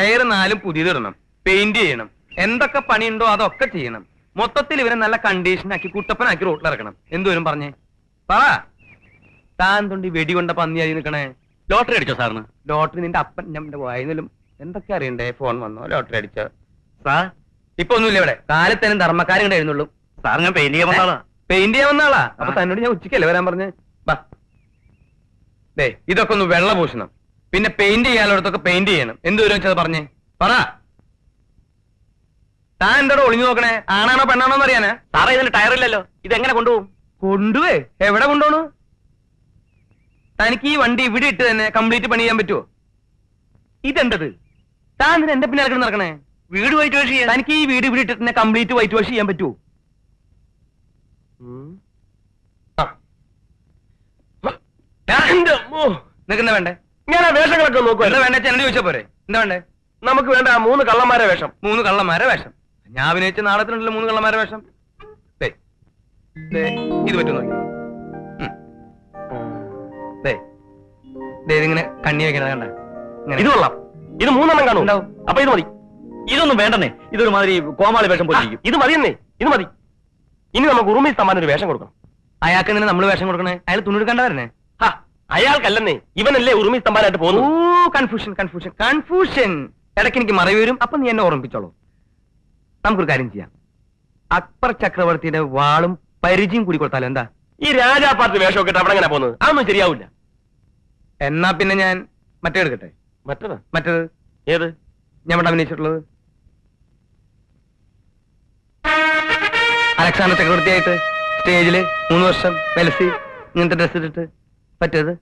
Tyre നാലും പുതിയതിടണം. Paint ചെയ്യണം. എന്തൊക്കെ പണിയുണ്ടോ അതൊക്കെ ചെയ്യണം. മൊത്തത്തിൽ ഇവരെ നല്ല കണ്ടീഷനാക്കി കുട്ടപ്പനാക്കി റോട്ടിലിറക്കണം എന്തോരും പറഞ്ഞേ? പറ. താൻ തൊണ്ടി വെടി കൊണ്ട പന്നിയായി നിൽക്കണേ? ലോട്ടറി അടിച്ചോ സാറിന്? ലോട്ടറി നിന്റെ അപ്പൻ നമ്മുടെ വായനലും എന്തൊക്കെ അറിയണ്ടേ? ഫോൺ വന്നോ? ലോട്ടറി അടിച്ചോ? സാർ ഇപ്പൊ ഒന്നുമില്ല ഇവിടെ. കാലത്തേനും ധർമ്മക്കാരും കണ്ടായിരുന്നുള്ളൂ സാർ ഞാൻ പെയിന്റ് ചെയ്യാൻ വന്നാളാ പെയിന്റ് ചെയ്യാൻ വന്നാളാ അപ്പൊ തന്നോട് ഞാൻ ഉച്ചക്കല്ലേ വരാൻ പറഞ്ഞേ? ബാ ഇതൊക്കെ ഒന്ന് വെള്ള പൂശണം പിന്നെ പെയിന്റ് ചെയ്യാനുള്ളടത്തൊക്കെ പെയിന്റ് ചെയ്യണം. എന്ത് വരും വെച്ചത് പറഞ്ഞേ? പറ. താൻ എന്താടോ ഒളിഞ്ഞു നോക്കണേ? ആണാണോ പെണ്ണാണോ എന്ന് അറിയാനാ സാറേ ഇതിന് ടയറില്ലല്ലോ ഇതെങ്ങനെ കൊണ്ടുപോകും? കൊണ്ടുപോയി എവിടെ കൊണ്ടുപോണു തനിക്ക് ഈ വണ്ടി ഇവിടെ ഇട്ട് തന്നെ കംപ്ലീറ്റ് പണി ചെയ്യാൻ പറ്റുമോ ഇതെന്തത്? താൻ ഇതിന് എന്റെ പിന്നെ നടക്കണ നടക്കണേ? വീട് വൈറ്റ് വാഷ് ചെയ്യാൻ. തനിക്ക് ഈ വീട് ഇവിടെ ഇട്ടിട്ട് തന്നെ കംപ്ലീറ്റ് വൈറ്റ് വാഷ് ചെയ്യാൻ പറ്റുമോ. നിനക്ക് വേണ്ടേ? ഞാൻ ആ വേഷങ്ങളൊക്കെ എന്താ വേണ്ട എന്നോട് ചോദിച്ചാ പോരെ? എന്താ വേണ്ടേ? നമുക്ക് വേണ്ട മൂന്ന് കള്ളന്മാരെ വേഷം. മൂന്ന് കള്ളന്മാരെ വേഷം. ഞാൻ അഭിനയിച്ച നാടകത്തിനുണ്ടല്ലോ മൂന്ന് കള്ളന്മാരെ വേഷം. ഇത് പറ്റും നോക്കി. ഇതിങ്ങനെ കണ്ണി വെക്കണത് കണ്ട. ഇത് കൊള്ളാം. ഇത് മൂന്നെണ്ണം കാണും. അപ്പൊ ഇത് മതി. ഇതൊന്നും വേണ്ടെന്നേ. ഇതൊരു മാതിരി കോമാളി വേഷം പോലിരിക്കും ഇത് മതിയെന്നേ ഇത് മതി. ഇനി നമുക്ക് ഉറുമി സമ്മാനം ഒരു വേഷം കൊടുക്കണം. അയാൾക്ക് എന്തിനാ നമ്മൾ വേഷം കൊടുക്കണേ? അയാൾ തുണി വരണേ? അയാൾക്കല്ലെന്നേ ഇവനല്ലേ ഉറുമി സമ്മാനമായിട്ട് ഓ പോകുന്നു കൺഫ്യൂഷൻ കൺഫ്യൂഷൻ കൺഫ്യൂഷൻ ഇടയ്ക്ക് എനിക്ക് മറവി വരും അപ്പൊ നീ എന്നെ ഓർമ്മിപ്പിച്ചോളൂ. നമുക്കൊരു കാര്യം ചെയ്യാം. അക്ബർ ചക്രവർത്തിയുടെ വാളും പരിചയം കൂടി കൊടുത്താലോ എന്താ? ഈ രാജാ പാർട്ടി വേഷമൊക്കെ ഇട്ട് അവിടെ എങ്ങനെ പോകുന്നത്? അതൊന്നും ശരിയാവില്ല. എന്നാ പിന്നെ ഞാൻ മറ്റേ എടുക്കട്ടെ? മറ്റേതാ? മറ്റേത്? ഏത്? ഞാൻ ഇവിടെ അഭിനയിച്ചിട്ടുള്ളത്. അലക്സാണ്ടർ ചക്രവർത്തിയായിട്ട് സ്റ്റേജിൽ മൂന്ന് വർഷം വെലസി ഇങ്ങനത്തെ ഡ്രസ് ഇട്ടിട്ട്. പറ്റത്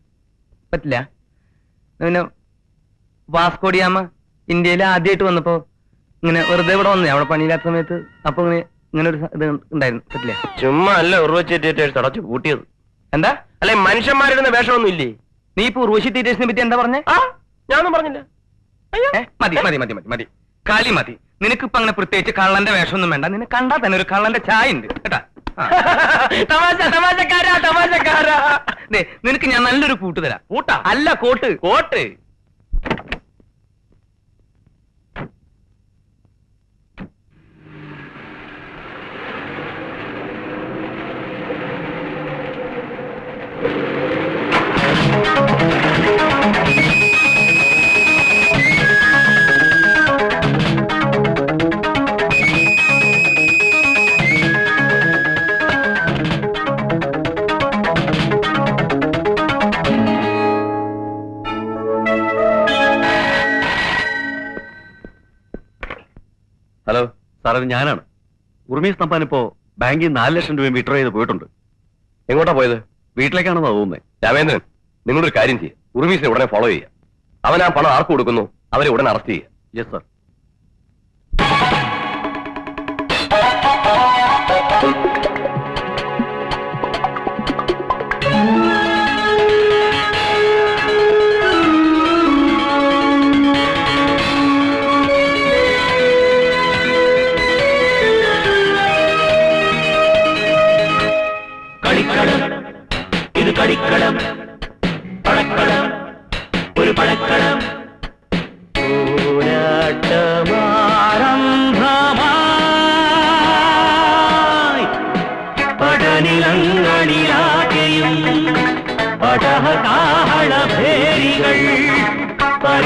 പറ്റില്ല. പിന്നെ വാസ്കോഡിയാമ ഇന്ത്യയിൽ ആദ്യമായിട്ട് വന്നപ്പോ ഇങ്ങനെ വെറുതെ ഇവിടെ വന്നേ. അവിടെ പണിയില്ലാത്ത സമയത്ത് അപ്പൊ ഇങ്ങനെ ഇങ്ങനെ ഒരു ഇത് ഉണ്ടായിരുന്നു. പറ്റില്ല? ചുമ്മാ അല്ല ഉറുവച്ചേറ്റ് തടച്ചു കൂട്ടിയത് എന്താ? അല്ലെ മനുഷ്യന്മാരുടെ വേഷമൊന്നും ഇല്ലേ നീ ഇപ്പൊ ഉർവശി തീറ്റേഴ്സിനെ പറ്റി എന്താ പറഞ്ഞേ? ആ ഞാനൊന്നും പറഞ്ഞില്ല. മതി മതി മതി മതി മതി. കാലി മതി. നിനക്കിപ്പോ അങ്ങനെ പ്രത്യേകിച്ച് കള്ളന്റെ വേഷമൊന്നും വേണ്ട. നിന്നെ കണ്ടാ തന്നെ ഒരു കള്ളന്റെ ചായ ഉണ്ട് കേട്ടാ. തമാശ തമാശക്കാരാ തമാശക്കാരാ. നിനക്ക് ഞാൻ നല്ലൊരു കൂട്ട് തരാം. കൂട്ടാ? അല്ല കോട്ട്. കോട്ട്. സാർ ഞാനാണ്. ഉർമീസ് തമ്പാൻ ഇപ്പോ ബാങ്കിൽ നാല് ലക്ഷം രൂപയും വിഡ്രോ ചെയ്ത് പോയിട്ടുണ്ട്. എങ്ങോട്ടാ പോയത്? വീട്ടിലേക്കാണെന്നാ തോന്നുന്നത് രാമേന്ദ്രൻ നിങ്ങളൊരു കാര്യം ചെയ്യുക ഉറുമീസിനെ ഉടനെ ഫോളോ ചെയ്യുക അവൻ ആ പണം ആർക്ക് കൊടുക്കുന്നു? അവരെ ഉടനെ അറസ്റ്റ് ചെയ്യുക യെസ് സാർ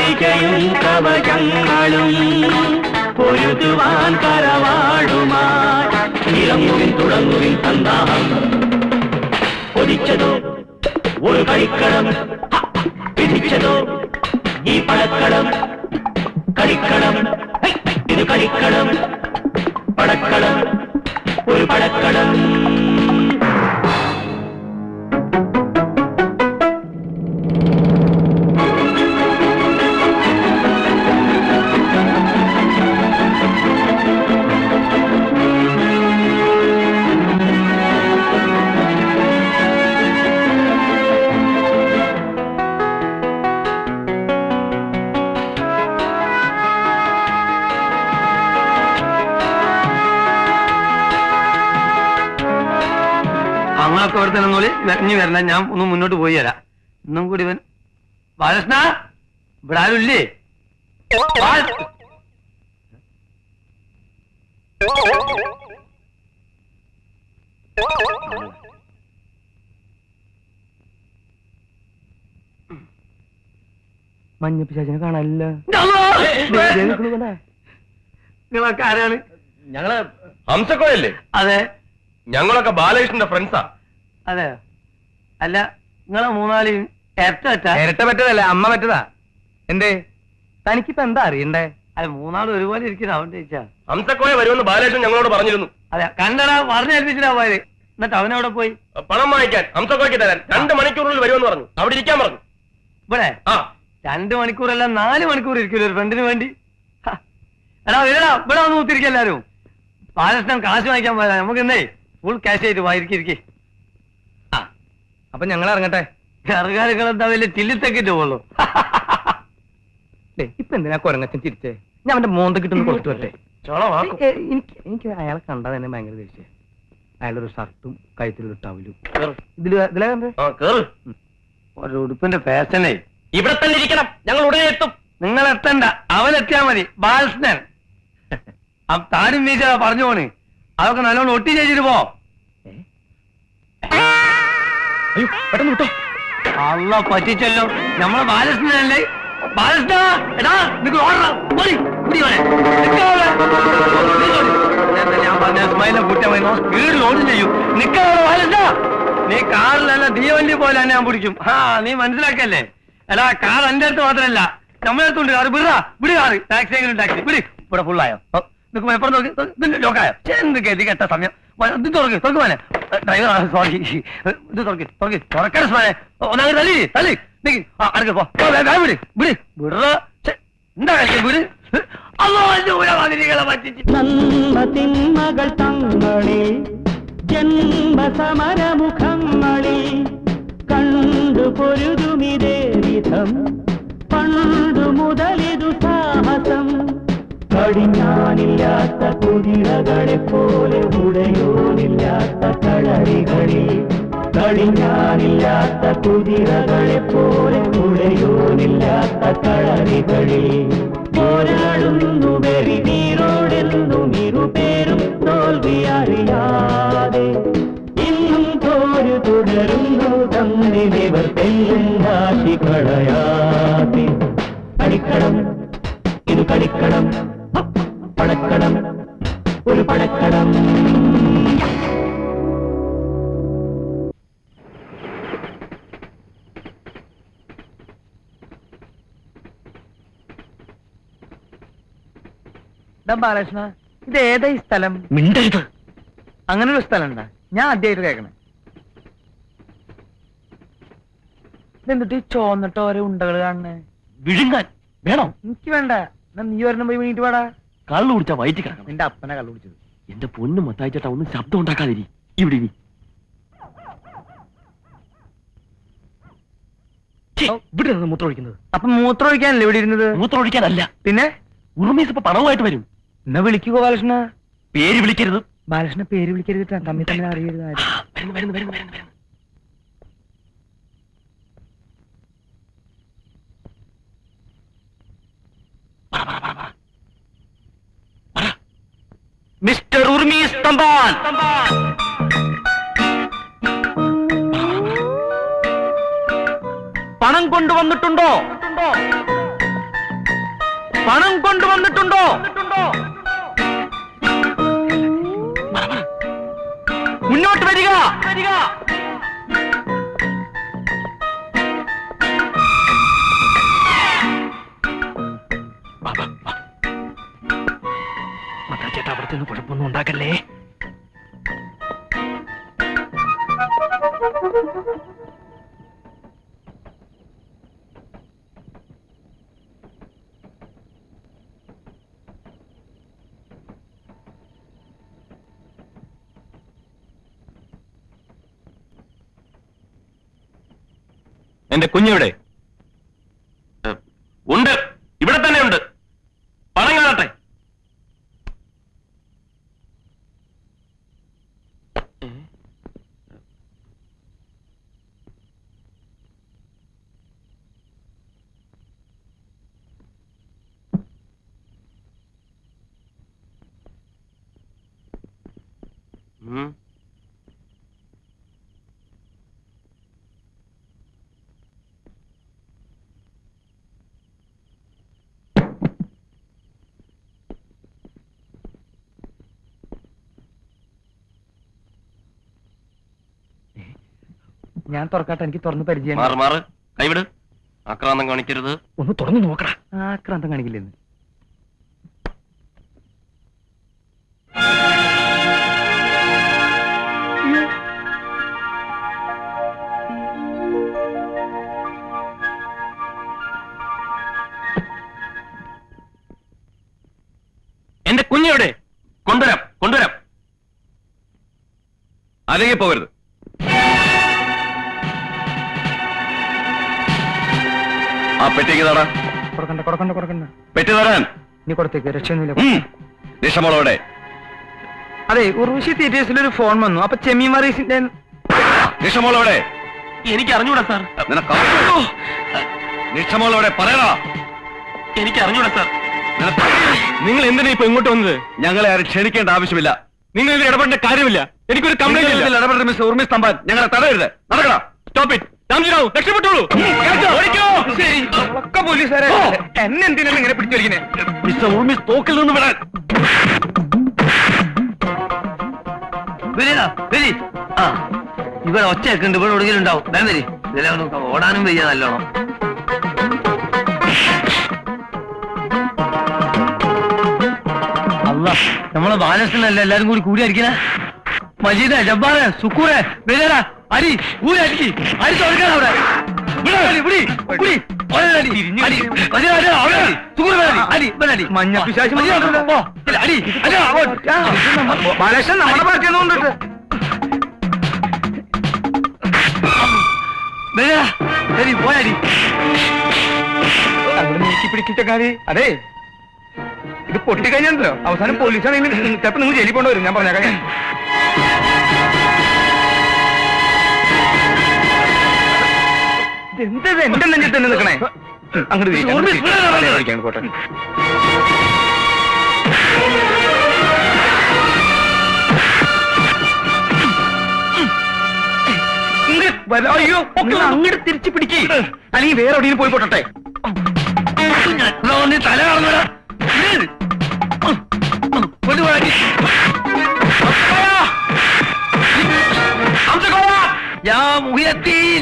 പരിചയും കവചങ്ങളും പൊരുതുവാൻ കരവാടുമായി. ഇറങ്ങുവിൻ തുടങ്ങുവിൻ സന്താഹം കൊതിച്ചതോ ഒരു കളിക്കളം. പിടിച്ചതോ? ഈ പടക്കളം. കളിക്കളം. ഇത് കളിക്കളം. പടക്കളം. ഒരു പടക്കളം. ഇനി വരണ്ട ഞാൻ ഒന്ന് മുന്നോട്ട് പോയി തരാം ഇന്നും കൂടി ഇവൻ ബാലകൃഷ്ണ ഇവിടെ ആരുല്ലേ മഞ്ഞപ്പിശാചിനെ കാണാനില്ല. നിങ്ങളൊക്കെ ആരാണ്? ഞങ്ങൾ ഹംസക്കോയല്ലേ? അതെ. ഞങ്ങളൊക്കെ ബാലകൃഷ്ണന്റെ ഫ്രണ്ട്സാ അതെ അല്ല നിങ്ങളെ മൂന്നാളിയും ഇരട്ട പറ്റതല്ല അമ്മ പറ്റതാ. എന്തേ? തനിക്കിപ്പോ എന്താ അറിയണ്ടേ? അത് മൂന്നാളും ഒരുപോലെ ഇരിക്കുന്നു അവൻ ചോദിച്ചാ. ഹംസക്കോയ വരുമെന്ന് ബാലകൃഷ്ണൻ ഞങ്ങളോട് പറഞ്ഞിരുന്നു. അതെ കണ്ടടാ പറഞ്ഞേൽപ്പിച്ചിട്ടാ പോയത്. എന്നിട്ട് അവനവിടെ പോയി? പണം വാങ്ങിക്കാൻ ഹംസക്കോയ്ക്ക് തരാൻ രണ്ട് മണിക്കൂറിൽ വരുമെന്ന് പറഞ്ഞു. അവിടെ ഇരിക്കാൻ പറഞ്ഞു. ഇവിടെ? ആ. രണ്ട് മണിക്കൂറല്ല നാല് മണിക്കൂർ ഇരിക്കില്ല ഒരു ഫ്രണ്ടിന് വേണ്ടി. എടാ വരടാ ഇവിടെ വന്ന് ഊത്തിരിക്കും എല്ലാരും. ബാലകൃഷ്ണൻ കാശ് വാങ്ങിക്കാൻ പോയതാ. നമുക്ക് എന്നേ ഫുൾ ക്യാഷ് ആയിട്ട് വായിരിക്കും അപ്പൊ ഞങ്ങൾ ഇറങ്ങട്ടെ എന്താ വലിയ ചില്ലിത്തക്കിട്ട് പോളൂ ഇപ്പൊ എന്തിനാ കൊരങ്ങച്ചൻ ചിരിച്ചേ? ഞാൻ അവന്റെ മോന്ത കിട്ടുന്ന കൊടുത്തു വരട്ടെ. എനിക്ക് എനിക്ക് അയാളെ കണ്ടാ തന്നെ ഭയങ്കര ദേഷ്യം. അയാളൊരു ഷർട്ടും കഴുത്തിലൊരു ടവലും. ഇതിൽ ഇതിലാ കണ്ടേ? ആ കേറ്. ഒരു ഉടുപ്പിന്റെ ഫാഷനേ. ഇവിടെ തന്നെ ഇരിക്കണം. ഞങ്ങൾ ഉടനെ എത്തും. നിങ്ങൾ എത്തണ്ട. അവൻ എത്തിയാ മതി. ബാലകൃഷ്ണൻ. ആ താനും വീശ പറഞ്ഞു പോണ്. അതൊക്കെ നല്ലോണം ഒട്ടി ചെയ്തിട്ട് പോ. അയ്യോ പെട്ടെന്ന് വിട്ടോ. അള്ള പറ്റിച്ചല്ലോ. നമ്മളെ ബാലകൃഷ്ണനല്ലേ? ബാലകൃഷ്ണ എടാ നിനക്ക് ഓടണം പോടി കുടി അവനെ നീ ഞാൻ പറഞ്ഞ സ്മൈലിനെ കൂട്ടിയാൽ മതി. ലോഡ് ചെയ്യും. നിക്കാവെ ബാലകൃഷ്ണ. നീ കാറിലല്ല തീവണ്ടി പോലെ തന്നെ ഞാൻ പിടിക്കും. ആ നീ മനസ്സിലാക്കല്ലേ? എടാ കാർ എന്റെ അടുത്ത് മാത്രമല്ല നമ്മളെ അടുത്തുണ്ട് കാറ്. വിടാ വിട് കാറ്. ടാക്സി എങ്കിലും ടാക്സി. വിട് ഇവിടെ ഫുള്ളായോ നിനക്ക് എപ്പോഴും നോക്കി ലോക്കായോ എന്ത് ഗതി കെട്ട സമയം. ഇത് തുറക്ക് തുറക്ക് മോനെ. ഡ്രൈവർ സോറി ഇത് തുറക്ക് തുറക്ക്. തുറക്കണ സ്മാനെ ഒന്നാമത് തല്ലി തല്ലി നീ അടുക്ക പോ. വിട് വിട്. വിടറ. എന്താ കാര്യം വിട്. തിന്മകൾ തങ്ങളിൽ ജന്മസമരമുഖങ്ങളിൽ കണ്ടു പൊരുതുമിതേ വിധം. കടിഞ്ഞാനില്ലാത്ത കുതിരകളെ പോലെ ഉടയോനില്ലാത്ത കളരികളിൽ കടിഞ്ഞാനില്ലാത്ത കുതിരകളെ പോലെ ഉടയോനില്ലാത്ത കളരികളിൽ പോരാടുന്നു വെറി നീരോടെന്നും ഇരുപേരും തോൽവി അറിയാതെ. ഇന്നും തോരു തുടരുന്നു തന്നിലിവർ തെല്ലും കാശി കളയാതെ. കളിക്കണം ഇത് കളിക്കണം പടക്കണം ഒരു പടക്കടം. ബാലകൃഷ്ണ ഇത് ഏതാ ഈ സ്ഥലം? മിണ്ടരുത്. അങ്ങനെ ഒരു സ്ഥലം ഉണ്ടാ ഞാൻ ആദ്യമായിട്ട് കേൾക്കണേ. ഇതെന്തിട്ട് ഈ ചോന്നിട്ട് ഓരോ ഉണ്ടകൾ കാണണേ വിഴുങ്ങാൻ. വേണോ? എനിക്ക് വേണ്ട. നീ ഒരെണ്ണം പോയി വീണിട്ട് വാടാ. കള്ളു കുടിച്ചാ വയറ്റി കിടക്കണം. നിന്റെ അപ്പനെ കള്ളു കുടിച്ചത്. എന്റെ പൊന്ന് മത്തായി ചേട്ടാ ഒന്നും ശബ്ദം ഉണ്ടാക്കാതിരി ഇവിടെ. ഛെ, ഇവിടെ മൂത്രം ഒഴിക്കുന്നത്? അപ്പൊ മൂത്രം ഒഴിക്കാനല്ലേ ഇവിടെ ഇരുന്നത്? മൂത്രം ഒഴിക്കാനല്ല. പിന്നെ? ഉറുമീസ് ഇപ്പൊ പണവുമായിട്ട് വരും. എന്നാ വിളിക്കുക ബാലകൃഷ്ണ? പേര് വിളിക്കരുത്. ബാലകൃഷ്ണ പേര് വിളിക്കരുത്. തമ്മിൽ തമ്മിൽ അറിയരുത്. വരുന്നു വരുന്നു വരുന്നു വരുന്നു പറ. പറ. മിസ്റ്റർ ഉർമീസ് തമ്പാൻ പണം കൊണ്ടുവന്നിട്ടുണ്ടോ? പണം കൊണ്ടുവന്നിട്ടുണ്ടോ. മുന്നോട്ട് വരിക വരിക. ഉണ്ടാക്കല്ലേ എന്റെ കുഞ്ഞെവിടെ ഉണ്ട് ഇവിടെ തന്നെ ഉണ്ട് പണം കാണട്ടെ ഉം. ഞാൻ തുറക്കാട്ടെ എനിക്ക് തുറന്ന് പരിചയം മാറി മാറ്. കൈവിട്. ആക്രാന്തം കാണിക്കരുത്. ഒന്ന് തുറന്നു നോക്കടാ. ആക്രാന്തം കാണിക്കില്ലെന്ന്. തരാൻ നീ കൊടുത്തേക്ക് രക്ഷയൊന്നുമില്ല. നിഷമോളോടെ അതെ ഉർവശി തിയേറ്റേഴ്സിൽ ഒരു ഫോൺ വന്നു. അപ്പൊ ചെമ്മി മറീസിന്റെ നിഷമോളോടെ എനിക്ക് അറിഞ്ഞൂടാ സാർ. നിഷമോളോടെ പറയടാ. എനിക്ക് അറിഞ്ഞൂടാ സാർ. നിങ്ങൾ എന്തിനാ ഇപ്പൊ ഇങ്ങോട്ട് വന്നത്? ഞങ്ങളെ ആരും ക്ഷണിക്കേണ്ട ആവശ്യമില്ല. നിങ്ങൾ ഇതിൽ ഇടപെടേണ്ട കാര്യമില്ല. എനിക്കൊരു കംപ്ലൈന്റ് ഇടപെടരുത് മിസ് ഉർമി സ്തംഭാൻ ഞങ്ങളെ തടയരുത്. നടക്കടാ. സ്റ്റോപ്പ് ഇറ്റ് രാംജിറാവു രക്ഷപ്പെട്ടോളൂ. ഓടിക്കോ. ഒക്കെ പോലീസുകാരെ. എന്നെ എന്തിനാണ് ഇങ്ങനെ പിടിച്ചിരിക്കുന്നത് മിസ്റ്റർ തോക്കിൽ നിന്ന് വിടാൻ. ഇവിടെ ഒച്ചയൊക്കെ ഉണ്ട് ഇവിടെ ഒടുങ്ങിലും ഉണ്ടാവും വേം വരി. ഇതിലെ ഓടാനും വയ്യ നല്ലോണം. അല്ല നമ്മളെ ബാലകൃഷ്ണനല്ല എല്ലാരും കൂടി കൂടിയായിരിക്കണേ മജീദ് ജബ്ബാറ് സുക്കൂറെ വരിക അരി ഊരി അടിക്ക് അരി തുറക്കണം അവിടെ ഇവിടെ അടി, ഇവിടെ, ഇവിടെ. ഒരേ അടി. അടി. മജീദ് അടി, അടി. സുക്കൂറ് ഇവിടെ അടി. അടി, ഇവിടെ അടി. മഞ്ഞ പിശാച് മജീദ് മാത്രമല്ല. പോ. അടി. അടി, അങ്ങോട്ട്. ബാലകൃഷ്ണൻ നമ്മുടെ പാർട്ടി കൊണ്ടിട്ട് വരിക. വരി, പോയടി അങ്ങോട്ട് നീക്കി പിടിക്കിച്ച കാര്യം അതെ ഇത് പൊട്ടിക്കഴിഞ്ഞല്ലോ അവസാനം പോലീസാണെങ്കിൽ ചിലപ്പോ നിങ്ങൾ ജയിലിൽ പോകേണ്ടി വരും ഞാൻ പറഞ്ഞേക്കാം ഇതെന്തത് എന്റെ നെഞ്ചിൽ തന്നെ നിൽക്കണേ. അങ്ങോട്ട് തിരിക്ക്, അങ്ങോട്ട് തിരിക്ക്. അതെ, ഓടിക്കാം, പോട്ടെ. ഇങ്ങ് വര- അയ്യോ നിങ്ങൾ അങ്ങോട്ട് തിരിച്ചു പിടിക്കേ. അല്ലെങ്കിൽ വേറെ എവിടെയും പോയി പോട്ടെ തല ഞാൻ കൊണ്ടുപോയി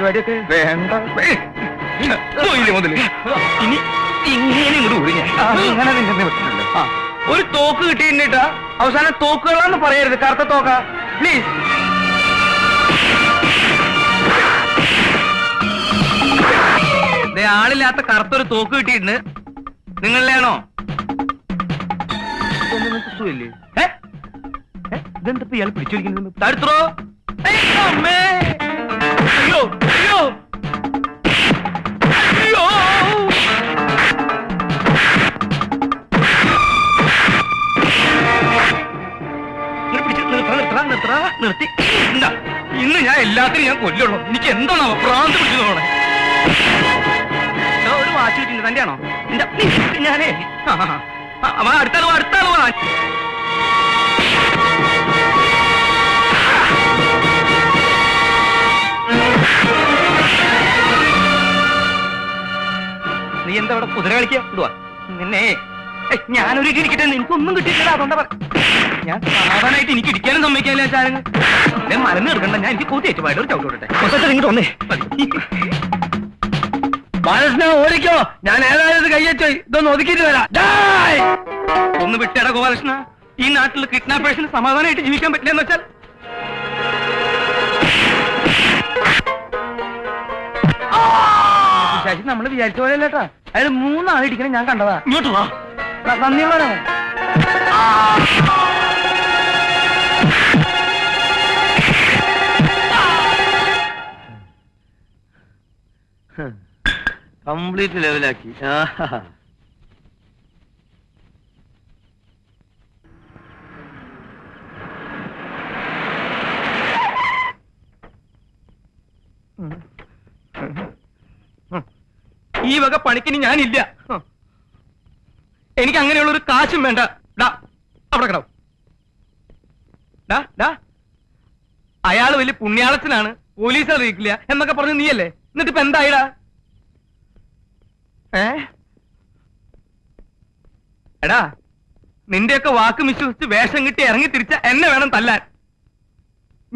പരിപാടിയൊക്കെ വേണ്ട. വേ- പോയില്ലേ മുതൽ? ഇനി ഇങ്ങനെ ഇങ്ങോട്ട് നിന്നെ ഒരു തോക്ക് കിട്ടിയിട്ടാ അവസാനം തോക്കുകളാന്ന് പറയരുത്. കറുത്ത തോക്ക. പ്ലീസ് ആളില്ലാത്ത കറുത്തൊരു തോക്ക് കിട്ടിയിട്ടുണ്ട്. നിങ്ങളിലാണോ? ഇതെന്താ ഇയാൾ പിടിച്ചിരിക്കുന്നത് തടുത്തോ? അമ്മേ! അയ്യോ അയ്യോ. അയ്യോ. നിർത്തി. ഇന്ന് ഞാൻ എല്ലാത്തിനും ഞാൻ കൊല്ലുള്ളൂ. എനിക്ക് എന്താണോ പ്രാന്ത് പിടിച്ചു ദാ ഒരു വാച്ച് കിട്ടിണ്ട് തന്റെ ആണോ ഞാനേ. ആ, ആ, നീ എന്താ ഇവിടെ കുതിര കളിക്കുക നിന്നെ. ഞാനൊരു ഇരിക്കട്ടെ ഒന്നും കിട്ടിയിട്ടില്ല അതുകൊണ്ടാ പറ ഞാൻ സാധാരണയായിട്ട് എനിക്ക് ഇരിക്കാനും സമ്മതിക്കാനില്ല ചാരങ്ങൾ ഞാൻ മലന്ന് എടുക്കണ്ട ഞാൻ എനിക്ക് കൂത്തിയേറ്റ് പോയിട്ട് ഒരു ചവിട്ട് വിടട്ടെ. ഇങ്ങോട്ട് വന്നേ. ബാലകൃഷ്ണ ഓടിക്കോ. ഞാൻ ഏതായാലും കയ്യേറ്റോ ഇതൊന്ന് ഒതുക്കിയിട്ട് വരാം! ഒന്ന് വിട്ടേടാ ഗോപാലകൃഷ്ണ. ഈ നാട്ടിൽ കിഡ്നാപ്പേഴ്സിന് സമാധാനമായിട്ട് ജീവിക്കാൻ പറ്റില്ല എന്ന് വെച്ചാൽ ശശി നമ്മൾ വിചാരിച്ച പോലെ അല്ലേട്ടാ അയാൾ മൂന്നാളിടിക്കണം ഞാൻ കണ്ടതാ. ഇങ്ങോട്ട് വാ. കംപ്ലീറ്റ് ലെവലാക്കി. ആഹാ. ഈ വക പണിക്കിനി ഞാനില്ല. എനിക്ക് അങ്ങനെയുള്ള ഒരു കാശും വേണ്ട. ഡാ അവിടെ കിടവും അയാൾ വലിയ പുണ്യാളച്ചനാണ്. പോലീസ് അറിയിക്കില്ല എന്നൊക്കെ പറഞ്ഞു നീയല്ലേ? എന്നിട്ട് ഇപ്പൊ എന്തായിടാ? ഏ? എടാ നിന്റെയൊക്കെ വാക്ക് വിശ്വസിച്ച് വേഷം കിട്ടി ഇറങ്ങി തിരിച്ച എന്നെ വേണം തല്ലാൻ.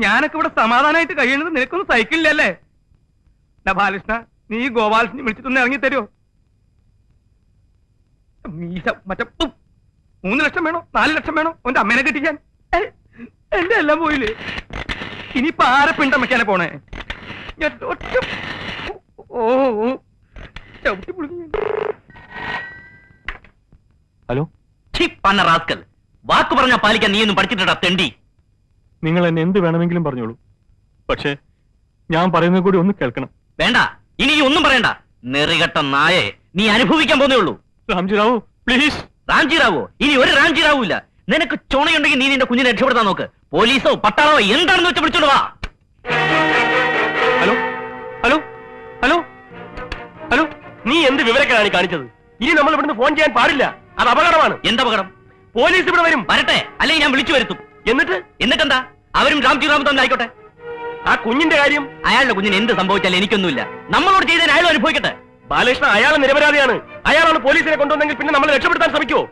ഞാനൊക്കെ ഇവിടെ സമാധാനമായിട്ട് കഴിയുന്നത് നിനക്കൊന്നും സഹിക്കില്ലല്ലേ? ഡാ ബാലകൃഷ്ണ നീ ഗോപാലസിനെ വിളിച്ചിട്ടൊന്ന് ഇറങ്ങി തരുമോ മീശ മറ്റേ. മൂന്ന് ലക്ഷം വേണോ? നാല് ലക്ഷം വേണോ? അവന്റെ അമ്മേനെ കെട്ടിക്കാൻ എന്റെ എല്ലാം പോയില്ലേ? ഇനിയിപ്പൊ ആരെ പിണ്ടം വെക്കാനെ പോണേ? ഞാൻ ഒറ്റ ഓ ചവിട്ടി ഹലോ? പന്ന റാസ്കൽ. വാക്ക് പറഞ്ഞ പാലിക്കാൻ നീ ഒന്നും പഠിച്ചിട്ടാ തെണ്ടി. നിങ്ങൾ എന്നെ എന്ത് വേണമെങ്കിലും പറഞ്ഞോളൂ. പക്ഷേ ഞാൻ പറയുന്നത് കൂടി ഒന്ന് കേൾക്കണം. വേണ്ട. ഇനി ഒന്നും പറയണ്ട. നെറികെട്ട നായെ നീ അനുഭവിക്കാൻ പോന്നേ ഉള്ളൂ. രാംജി റാവു പ്ലീസ്. രാംജി റാവു ഇനി ഒരു രാംജി റാവു ഇല്ല നിനക്ക് ചുണയുണ്ടെങ്കിൽ നീ നിന്റെ കുഞ്ഞിനെ രക്ഷപ്പെടുത്താൻ നോക്ക്. പോലീസോ പട്ടാളോ എന്താണെന്ന് വെച്ച് വിളിച്ചോണ്ട് വാ. ഹലോ? ഹലോ? ഹലോ? ഹലോ? നീ എന്ത് വിവരക്കാണ് കാണിച്ചത്? ഇനി നമ്മൾ ഇവിടുന്ന് ഫോൺ ചെയ്യാൻ പാടില്ല. അത് അപകടമാണ്. എന്താ പകരം പോലീസ് ഇവിടെ വരും. വരട്ടെ. അല്ലെങ്കിൽ ഞാൻ വിളിച്ചു വരുത്തും. എന്നിട്ട്? എന്നിട്ടെന്താ? അവരും രാംജി റാവു തന്നെ ആയിക്കോട്ടെ. ആ കുഞ്ഞിന്റെ കാര്യം? അയാളുടെ കുഞ്ഞിന് എന്ത് സംഭവിച്ചാലും എനിക്കൊന്നുമില്ല. നമ്മളോട് ചെയ്തതിന് അയാൾ അനുഭവിക്കട്ടെ. ബാലകൃഷ്ണൻ അയാൾ നിരപരാധിയാണ്. അയാളാണ് പോലീസിനെ കൊണ്ടുവന്നെങ്കിൽ പിന്നെ നമ്മൾ രക്ഷപ്പെടുത്താൻ ശ്രമിക്കുമോ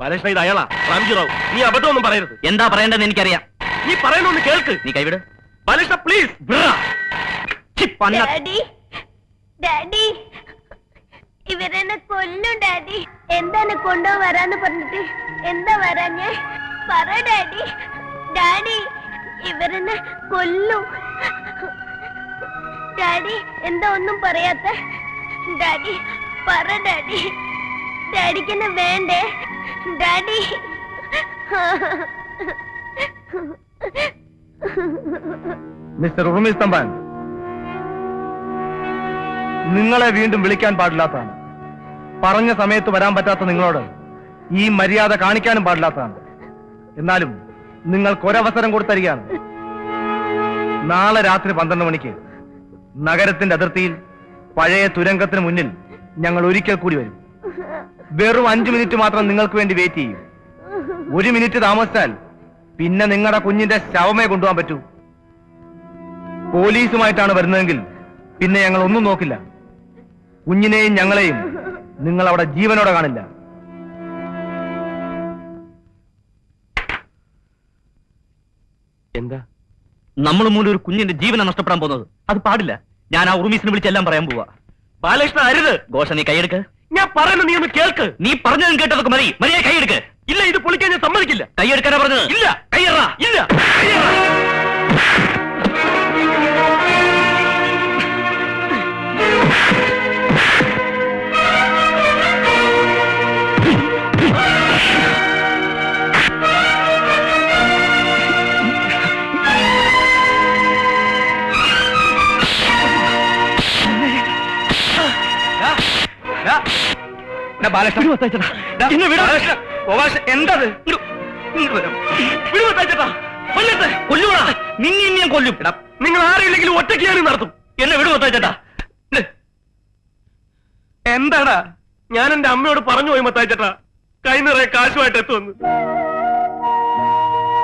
ബാലകൃഷ്ണ ഇത് അയാളാ. റാംജി റാവു നീ അബദ്ധമൊന്നും പറയരുത്. എന്താ പറയേണ്ടതെന്ന് എനിക്കറിയാം. നീ പറയുന്നൊന്ന് കേൾക്ക്. നീ കൈവിട്. ബാലകൃഷ്ണ പ്ലീസ് ഡാഡി ഡാഡി ഇവരെന്നെ കൊല്ലും ഡാഡി. എന്താണ് കൊണ്ടുവരാന്ന് പറഞ്ഞിട്ട്? എന്താ വരാഞ്ഞേ? പറ ഡാഡി. ഡാഡി ഇവരെന്നെ കൊല്ലും. ഡാഡി എന്താ ഒന്നും പറയാത്ത? ഡാഡി പറ ഡാഡി. ഡാഡിക്ക് എന്നെ വേണ്ടേ? ഡാഡി. മിസ്റ്റർ ഉറുമി സ്തംഭാൻ നിങ്ങളെ വീണ്ടും വിളിക്കാൻ പാടില്ലാത്തതാണ്. പറഞ്ഞ സമയത്ത് വരാൻ പറ്റാത്ത നിങ്ങളോട് ഈ മര്യാദ കാണിക്കാനും പാടില്ലാത്തതാണ്. എന്നാലും നിങ്ങൾക്ക് ഒരവസരം കൊടുത്തരികയാണ്. നാളെ രാത്രി പന്ത്രണ്ട് മണിക്ക് നഗരത്തിന്റെ അതിർത്തിയിൽ പഴയ തുരങ്കത്തിന് മുന്നിൽ ഞങ്ങൾ ഒരിക്കൽ കൂടി വരും. വെറും അഞ്ചു മിനിറ്റ് മാത്രം നിങ്ങൾക്ക് വേണ്ടി വെയിറ്റ് ചെയ്യും. ഒരു മിനിറ്റ് താമസിച്ചാൽ പിന്നെ നിങ്ങളുടെ കുഞ്ഞിന്റെ ശവമേ കൊണ്ടുപോകാൻ പറ്റൂ. പോലീസുമായിട്ടാണ് വരുന്നതെങ്കിൽ പിന്നെ ഞങ്ങൾ ഒന്നും നോക്കില്ല. കുഞ്ഞിനെയും ഞങ്ങളെയും നിങ്ങൾ അവിടെ ജീവനോടെ കാണില്ല. എന്താ? നമ്മൾ മൂലം ഒരു കുഞ്ഞിന്റെ ജീവനെ നഷ്ടപ്പെടാൻ പോകുന്നത്. അത് പാടില്ല. ഞാൻ ആ ഉറുമീസിനെ വിളിച്ചെല്ലാം പറയാൻ പോവാ. ബാലകൃഷ്ണ അരുത്. ഘോഷ നീ കൈയെടുക്ക്. ഞാൻ പറയുന്നത് നീ ഒന്ന് കേൾക്ക്. നീ പറഞ്ഞതും കേട്ടതൊക്കെ മതി. മതിയായി കൈയെടുക്ക്. ഇല്ല ഇത് പൊളിക്കാൻ ഞാൻ സമ്മതിക്കില്ല. കൈയെടുക്കാനാ പറഞ്ഞത്? ഇല്ല. കൈയറ ഇല്ല. കൊല്ലൂടാ നിന്നെ ഇനി ഞാൻ കൊല്ലും. എടാ, നിങ്ങൾ ആരെയില്ലെങ്കിലും ഒറ്റയ്ക്ക് ഞാൻ നടത്തും. എന്നെ വിടു മത്തായിച്ചേട്ടാ എന്താടാ? ഞാൻ എന്റെ അമ്മയോട് പറഞ്ഞു പോയി മത്തായിച്ചേട്ടാ കൈ നിറയെ കാശുമായിട്ട് എത്തുമെന്ന്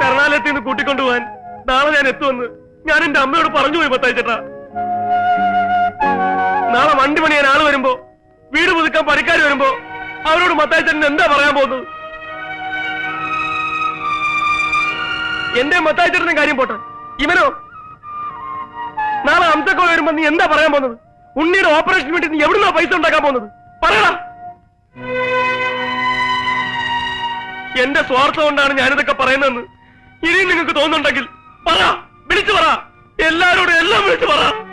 കരണാലയത്തിൽ നിന്ന് കൂട്ടിക്കൊണ്ടുപോകാൻ നാളെ ഞാൻ എത്തുമെന്ന് ഞാൻ എന്റെ അമ്മയോട് പറഞ്ഞു പോയി മത്തായിച്ചേട്ടാ നാളെ വണ്ടി പണിയാൻ ആൾ വരുമ്പോ വീട് പുതുക്കാൻ പണിക്കാർ വരുമ്പോ അവരോട് മത്തായിച്ചേട്ടൻ എന്താ പറയാൻ പോകുന്നത്? എന്റെ മത്തായിച്ചേട്ടന്റെ കാര്യം പോട്ടെ. ഇവനോ? നാളെ അംസക്കോ വരുമ്പോ നീ എന്താ പറയാൻ പോകുന്നത്? ഉണ്ണിയുടെ ഓപ്പറേഷൻ വേണ്ടി നീ എവിടുന്നാ പൈസ ഉണ്ടാക്കാൻ പോകുന്നത്? പറയടാ. എന്റെ സ്വാർത്ഥം കൊണ്ടാണ് ഞാനിതൊക്കെ പറയുന്നതെന്ന് ഇനിയും നിങ്ങൾക്ക് തോന്നുന്നുണ്ടെങ്കിൽ പറ. വിളിച്ചു പറ. എല്ലാരോടും എല്ലാം വിളിച്ചു പറ.